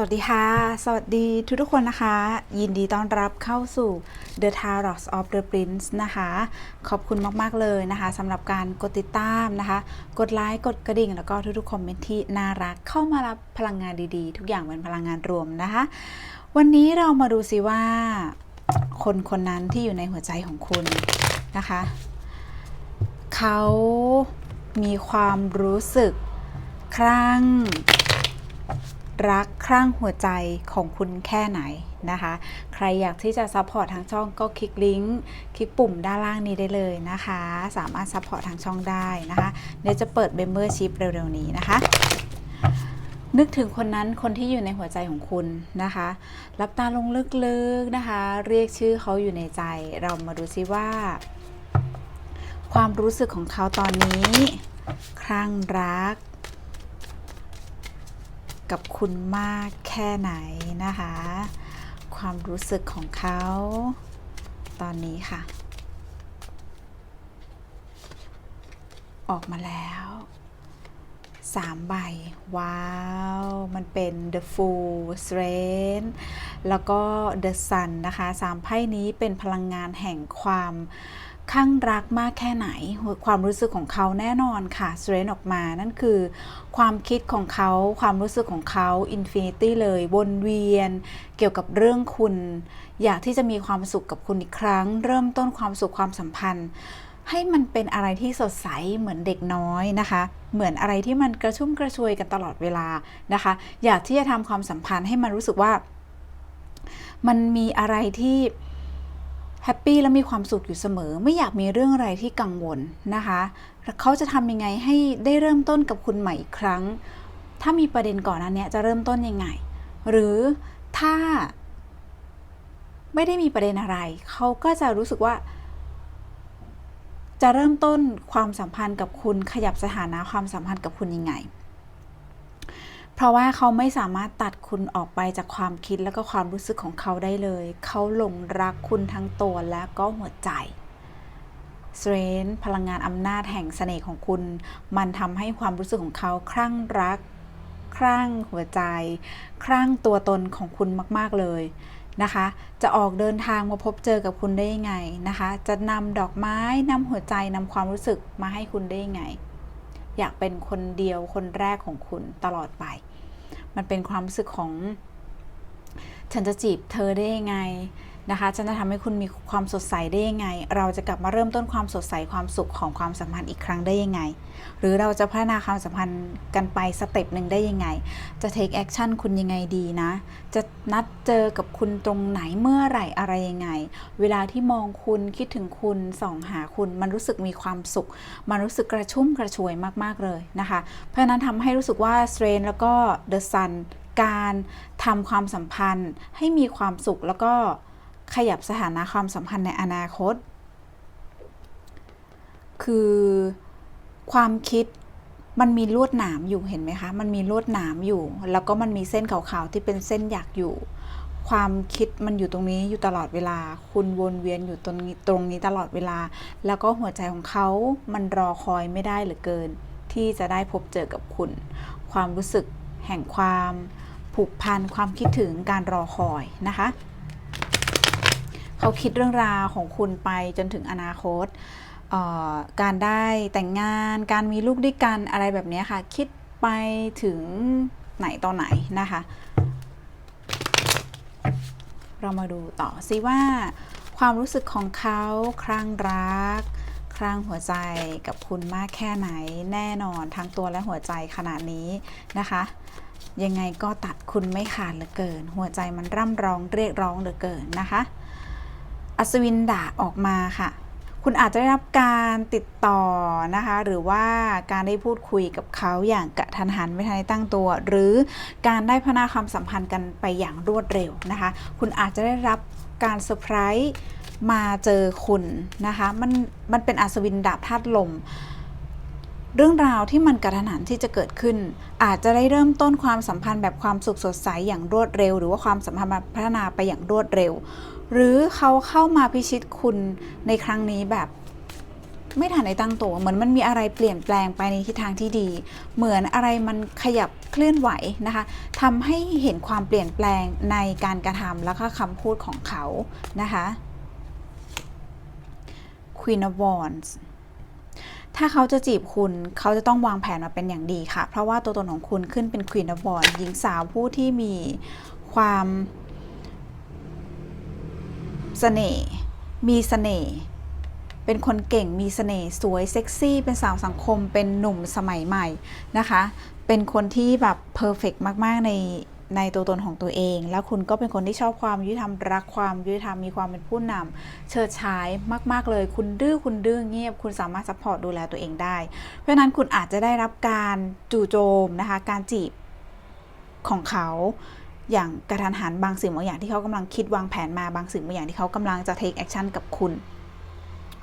สวัสดีค่ะ สวัสดีทุกทุกคนนะคะ ยินดีต้อนรับเข้าสู่ The Tarot of the Prince นะคะ ขอบคุณมาก ๆ เลยนะคะสำหรับการกดติดตามนะคะ กดไลค์ กดกระดิ่ง แล้วก็ทุกๆคอมเมนต์ที่น่ารักเข้ามารับพลังงานดีๆ ทุกอย่างเป็นพลังงานรวมนะคะ วันนี้เรามาดูซิว่า คนคนนั้นที่อยู่ในหัวใจของคุณนะคะ เขามีความรู้สึกครั่ง รักครั่งหัวใจของคุณแค่ไหนนะคะ ใครอยากที่จะซัพพอร์ตทางช่องก็คลิกลิงก์คลิกปุ่มด้านล่างนี้ได้เลยนะคะ สามารถซัพพอร์ตทางช่องได้นะคะเดี๋ยวจะเปิด Membership เร็วๆนี้นะคะ นึกถึงคนนั้นคนที่อยู่ในหัวใจของคุณนะคะรับตาลงลึกๆนะคะ เรียกชื่อเขาอยู่ในใจ เรามาดูซิว่า ความรู้สึกของเขาตอนนี้ครั่งรัก กับคุณมากแค่ไหนนะคะ ความรู้สึกของเขา ตอนนี้ค่ะ ออกมาแล้วสามใบ ว้าว มันเป็น The Fool Strength แล้วก็ The Sun นะคะสามไพ่นี้เป็นพลังงานแห่งความ ข้างรักมากแค่ไหน ความรู้สึกของเขาแน่นอนค่ะ Strength ออกมานั่นคือ ความคิดของเขาความรู้สึกของเขา Infinity เลยวนเวียน เกี่ยวกับเรื่องคุณ อยากที่จะมีความสุขกับคุณอีกครั้ง เริ่มต้นความสุขความสัมพันธ์ ให้มันเป็นอะไรที่สดใสเหมือนเด็กน้อยนะคะ เหมือนอะไรที่มันกระชุ่มกระชวยกันตลอดเวลานะคะ อยากที่จะทำความสัมพันธ์ให้มันรู้สึกว่า มันมีอะไรที่ แฮปปี้และมีความสุขอยู่เสมอ ไม่อยากมีเรื่องอะไรที่กังวลนะคะเขาจะทำยังไงให้ได้เริ่มต้นกับคุณใหม่อีกครั้ง ถ้ามีประเด็นก่อนอันเนี้ยจะเริ่มต้นยังไง หรือถ้า ไม่ได้มีประเด็นอะไร เขาก็จะรู้สึกว่า จะเริ่มต้นความสัมพันธ์กับคุณขยับสถานะความสัมพันธ์กับคุณยังไง เพราะว่าเขาไม่สามารถตัดคุณออกไปจากความคิดแล้วก็ความรู้สึกของเขาได้เลย เขาหลงรักคุณทั้งตัวและก็หัวใจสเตรนพลังงานอำนาจแห่งเสน่ห์ของคุณ มันทำให้ความรู้สึกของเขาคลั่งรัก คลั่งหัวใจ คลั่งตัวตนของคุณมาก ๆ เลยนะคะ จะออกเดินทางมาพบเจอกับคุณได้ยังไงนะคะ จะนำดอกไม้นำหัวใจนำความรู้สึกมาให้คุณได้ยังไง อยากเป็นคนเดียวคนแรกของคุณตลอดไป มันเป็นความรู้สึกของ ฉันจะจีบเธอได้ยังไง นะคะจะทำให้คุณมีความสดใสได้ยังไง เราจะกลับมาเริ่มต้นความสดใสความสุขของความสัมพันธ์อีกครั้งได้ยังไง หรือเราจะพัฒนาความสัมพันธ์กันไปสเต็ปหนึ่งได้ยังไง จะ take action คุณยังไงดีนะ จะนัดเจอกับคุณตรงไหนเมื่อไหร่อะไรยังไง เวลาที่มองคุณคิดถึงคุณส่องหาคุณ มันรู้สึกมีความสุข มันรู้สึกกระชุ่มกระชวยมากๆเลยนะคะ เพราะฉะนั้นทำให้รู้สึกว่า Strain แล้วก็ The Sun การทำความสัมพันธ์ให้มีความสุขแล้วก็ ขยับสถานะความสัมพันธ์ในอนาคต คือความคิดมันมีลวดหนามอยู่เห็นไหมคะ มันมีลวดหนามอยู่ แล้วก็มันมีเส้นขาวๆที่เป็นเส้นหยักอยู่ ความคิดมันอยู่ตรงนี้อยู่ตลอดเวลา คุณวนเวียนอยู่ตรงนี้ตรงนี้ตลอดเวลา แล้วก็หัวใจของเขา มันรอคอยไม่ได้เหลือเกิน ที่จะได้พบเจอกับคุณ ความรู้สึกแห่งความผูกพันความคิดถึงการรอคอยนะคะ เขาคิดเรื่องราวของคุณไปจนถึงอนาคต การได้แต่งงานการมีลูกด้วยกันอะไรแบบนี้ค่ะ คิดไปถึงไหนต่อไหนนะคะ เรามาดูต่อซิว่าความรู้สึกของเขาคลั่งรักคลั่งหัวใจกับคุณมากแค่ไหนแน่นอนทั้งตัวและหัวใจขนาดนี้นะคะ ยังไงก็ตัดคุณไม่ขาดเหลือเกิน หัวใจมันร่ำร้องเรียกร้องเหลือเกินนะคะ อัศวินดาออกมาค่ะ คุณอาจจะได้รับการติดต่อนะคะ หรือว่าการได้พูดคุยกับเขาอย่างกระทันหันไม่ทันได้ตั้งตัว หรือการได้พัฒนาความสัมพันธ์กันไปอย่างรวดเร็วนะคะ คุณอาจจะได้รับการเซอร์ไพรส์มาเจอคุณนะคะ มันมันเป็นอัศวินดาบธาตุลมเรื่องราวที่มันกระทันหันที่จะเกิดขึ้น อาจจะได้เริ่มต้นความสัมพันธ์แบบความสุขสดใสอย่างรวดเร็ว หรือว่าความสัมพันธ์พัฒนาไปอย่างรวดเร็ว หรือเขาเข้ามาพิชิตคุณในครั้งนี้แบบไม่ทันได้ตั้งตัว เหมือนมันมีอะไรเปลี่ยนแปลงไปในทิศทางที่ดี เหมือนอะไรมันขยับเคลื่อนไหวนะคะทำให้เห็นความเปลี่ยนแปลงในการกระทำแล้วก็คำพูดของเขานะคะ Queen of Wands ถ้าเขาจะจีบคุณเขาจะต้องวางแผนมาเป็นอย่างดีค่ะ เพราะว่าตัวตนของคุณขึ้นเป็น Queen of Wands หญิงสาวผู้ที่มีความ เสน่ห์มีเสน่ห์เป็นคนเก่งมีเสน่ห์สวยเซ็กซี่ เป็นสาวสังคมเป็นหนุ่มสมัยใหม่นะคะ เป็นคนที่แบบเพอร์เฟกมาก ๆ ในในตัวตนของตัวเอง แล้วคุณก็เป็นคนที่ชอบความยุติธรรมรักความยุติธรรมมีความเป็นผู้นำเชิดฉายมาก ๆ เลย คุณดื้อคุณดื้อเงียบ คุณสามารถซัพพอร์ตดูแลตัวเองได้ เพราะนั้นคุณอาจจะได้รับการจู่โจมนะคะ การจีบของเขา อย่างกระทันหันบางสิ่งบางอย่างที่เขากำลังคิดวางแผนมาบางสิ่งบางอย่างที่เขากำลังจะ take action กับคุณ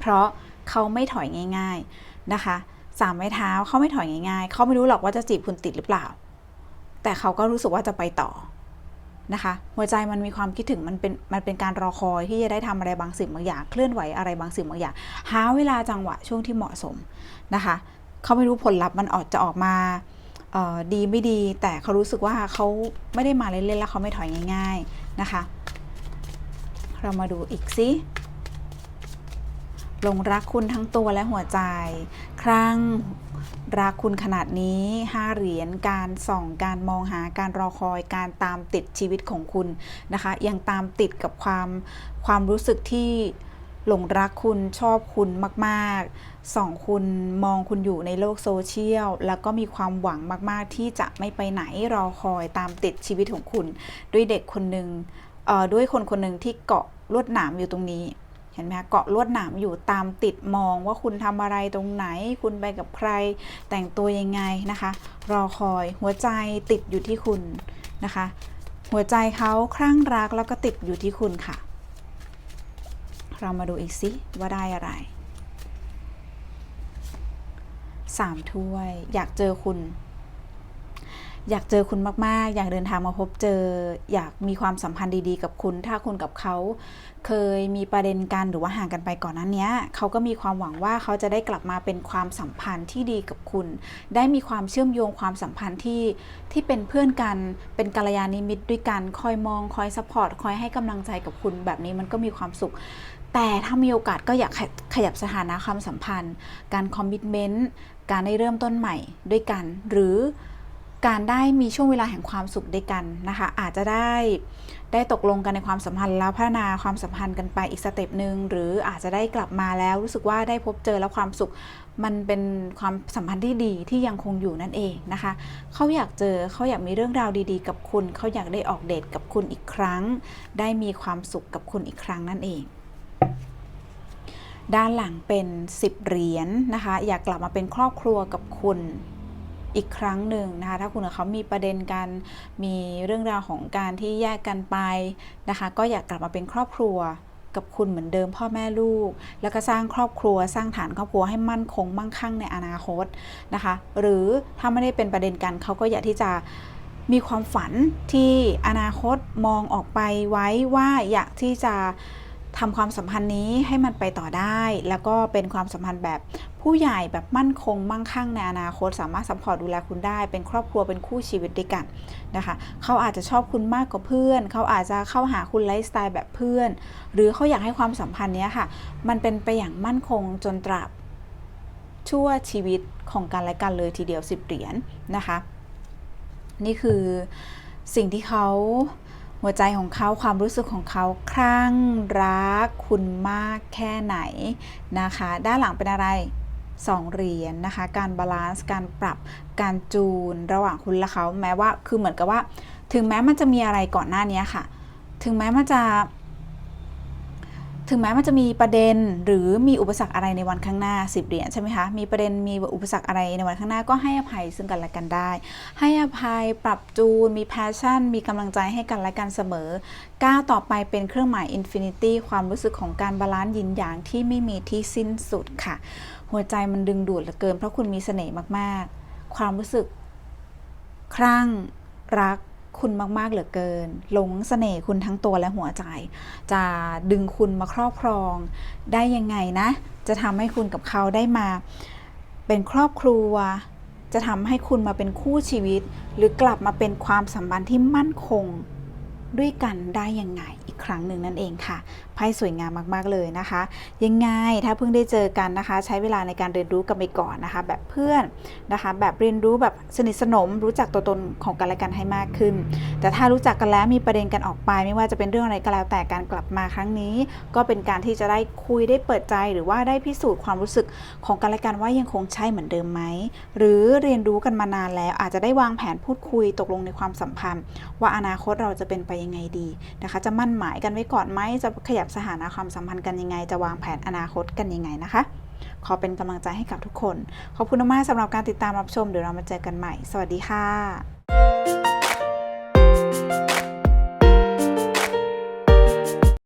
เพราะเขาไม่ถอยง่าย ๆนะคะสามไม้เท้าเขาไม่ถอยง่ายๆเขาไม่รู้หรอกว่าจะจีบคุณติดหรือเปล่า แต่เขาก็รู้สึกว่าจะไปต่อนะคะหัวใจมันมีความคิดถึงมันเป็นมันเป็นการรอคอยที่จะได้ทำอะไรบางสิ่งบางอย่างเคลื่อนไหวอะไรบางสิ่งบางอย่าง หาเวลาจังหวะช่วงที่เหมาะสมนะคะเขาไม่รู้ผลลัพธ์มันออกจะออกมา ดีไม่ดีแต่เขารู้สึกว่าเขาไม่ได้มาเล่นๆแล้วเขาไม่ถอยง่าย ๆนะคะ เรามาดูอีกสิหลงรักคุณทั้งตัวและหัวใจ ครั้งรักคุณขนาดนี้ห้าเหรียญการส่องการมองหาการรอคอยการตามติดชีวิตของคุณนะคะ ยังตามติดกับความความรู้สึกที่ หลงรักคุณชอบคุณมากๆ สองคุณมองคุณอยู่ในโลกโซเชียล แล้วก็มีความหวังมากๆ ที่จะไม่ไปไหนรอคอยตามติดชีวิตของคุณ ด้วยเด็กคนหนึ่งด้วยคนคนหนึ่งที่เกาะลวดหนามอยู่ตรงนี้เห็นไหมคะเกาะลวดหนามอยู่ตามติดมองว่าคุณทำอะไรตรงไหน คุณไปกับใคร แต่งตัวยังไงนะคะ รอคอยหัวใจติดอยู่ที่คุณนะคะ หัวใจเขาคลั่งรักแล้วก็ติดอยู่ที่คุณค่ะ เรามาดูอีกสิว่าได้อะไรสามถ้วย อยากเจอคุณ อยากเจอคุณมาก ๆ อยากเดินทางมาพบเจอ อยากมีความสัมพันธ์ดีๆ กับคุณ ถ้าคุณกับเขาเคยมีประเด็นกันหรือว่าห่างกันไปก่อนนั้นเนี้ยเขาก็มีความหวังว่าเขาจะได้กลับมาเป็นความสัมพันธ์ที่ดีกับคุณ ได้มีความเชื่อมโยงความสัมพันธ์ที่ที่เป็นเพื่อนกัน เป็นกัลยาณมิตรด้วยกัน คอยมอง คอยซัพพอร์ต คอยให้กำลังใจกับคุณแบบนี้มันก็มีความสุข แต่ถ้ามีโอกาสก็อยากขยับสถานะความสัมพันธ์ การคอมมิชเมนต์ การได้เริ่มต้นใหม่ด้วยกัน หรือการได้มีช่วงเวลาแห่งความสุขด้วยกันนะคะ อาจจะได้ได้ตกลงกันในความสัมพันธ์แล้วพัฒนาความสัมพันธ์กันไปอีกสเต็ปหนึ่งหรืออาจจะได้กลับมาแล้วรู้สึกว่าได้พบเจอแล้วความสุข มันเป็นความสัมพันธ์ที่ดีที่ยังคงอยู่นั่นเองนะคะเขาอยากเจอเขาอยากมีเรื่องราวดีๆ กับคุณเขาอยากได้ออกเดทกับคุณอีกครั้ง ได้มีความสุขกับคุณอีกครั้งนั่นเอง ด้านหลังเป็น 10 เหรียญนนะคะ อยากกลับมาเป็นครอบครัวกับคุณอีกครั้งหนึ่งนะคะ ถ้าคุณกับเขามีประเด็นกัน มีเรื่องราวของการที่แยกกันไปนะคะ ก็อยากกลับมาเป็นครอบครัวกับคุณเหมือนเดิมพ่อแม่ลูก แล้วก็สร้างครอบครัว สร้างฐานครอบครัวให้มั่นคงมั่งคั่งในอนาคตนะคะ หรือถ้าไม่ได้เป็นประเด็นกันเขาก็อยากที่จะมีความฝันที่อนาคตมองออกไปไว้ว่าอยากที่จะ ทำความสัมพันธ์นี้ให้มันไปต่อได้ แล้วก็เป็นความสัมพันธ์แบบผู้ใหญ่แบบมั่นคงมั่งคั่งในอนาคต สามารถซัพพอร์ตดูแลคุณได้ เป็นครอบครัวเป็นคู่ชีวิตด้วยกันนะคะเขาอาจจะชอบคุณมากกว่าเพื่อน เขาอาจจะเข้าหาคุณไลฟ์สไตล์แบบเพื่อน หรือเขาอยากให้ความสัมพันธ์นี้ค่ะ มันเป็นไปอย่างมั่นคงจนตราบชั่วชีวิตของกันและกันเลยทีเดียวสิบเหรียญนะคะ นี่คือสิ่งที่เขา หัวใจของเขาความรู้สึกของเขาคลั่งรักคุณมากแค่ไหนนะคะ ด้านหลังเป็นอะไรสองเหรียญนนะคะ การบาลานซ์การปรับการจูนระหว่างคุณและเขาแม้ว่าคือเหมือนกับว่า ถึงแม้มันจะมีอะไรก่อนหน้านี้ค่ะ ถึงแม้มันจะ ถึงแม้มันจะมีประเด็นหรือมีอุปสรรคอะไรในวันข้างหน้าสิบเหรียญใช่ไหมคะมีประเด็นมีอุปสรรคอะไรในวันข้างหน้าก็ให้อภัยซึ่งกันและกันได้ ให้อภัยปรับจูน มีแพชชั่น มีกำลังใจให้กันและกันเสมอก้าวต่อไปเป็นเครื่องหมายอินฟินิตี้ความรู้สึกของการบาลานซ์ยินหยางที่ไม่มีที่สิ้นสุดค่ะ หัวใจมันดึงดูดเหลือเกิน เพราะคุณมีเสน่ห์มากๆ ความรู้สึกครั่งรัก คุณมาก ๆ เหลือเกิน หลงเสน่ห์คุณทั้งตัวและหัวใจ จะดึงคุณมาครอบครอง ได้ยังไงนะ จะทำให้คุณกับเขาได้มา เป็นครอบครัว จะทำให้คุณมาเป็นคู่ชีวิต หรือกลับมาเป็นความสัมพันธ์ที่มั่นคง ด้วยกันได้ยังไงอีกครั้งหนึ่งนั่นเองค่ะไพ่สวยงามมากๆเลยนะคะ ยังไงถ้าเพิ่งได้เจอกันนะคะ ใช้เวลาในการเรียนรู้กันไปก่อนนะคะ แบบเพื่อนนะคะ แบบเรียนรู้แบบสนิทสนม รู้จักตัวตนของกันและกันให้มากขึ้น แต่ถ้ารู้จักกันแล้วมีประเด็นกันออกไป ไม่ว่าจะเป็นเรื่องอะไรก็แล้วแต่การกลับมาครั้งนี้ ก็เป็นการที่จะได้คุยได้เปิดใจหรือว่าได้พิสูจน์ความรู้สึกของกันและกันว่ายังคงใช่เหมือนเดิมไหมหรือเรียนรู้กันมานานแล้วอาจจะได้วางแผนพูดคุยตกลงในความสัมพันธ์ ว่าอนาคตเราจะเป็นไปยังไงดีนะคะ จะมั่นหมายกันไว้ก่อนไหมจะขยับสถานะความสัมพันธ์กันยังไง จะวางแผนอนาคตกันยังไงนะคะ ขอเป็นกำลังใจให้กับทุกคน ขอบคุณมากสำหรับการติดตามรับชมเดี๋ยวเรามาเจอกันใหม่ สวัสดีค่ะ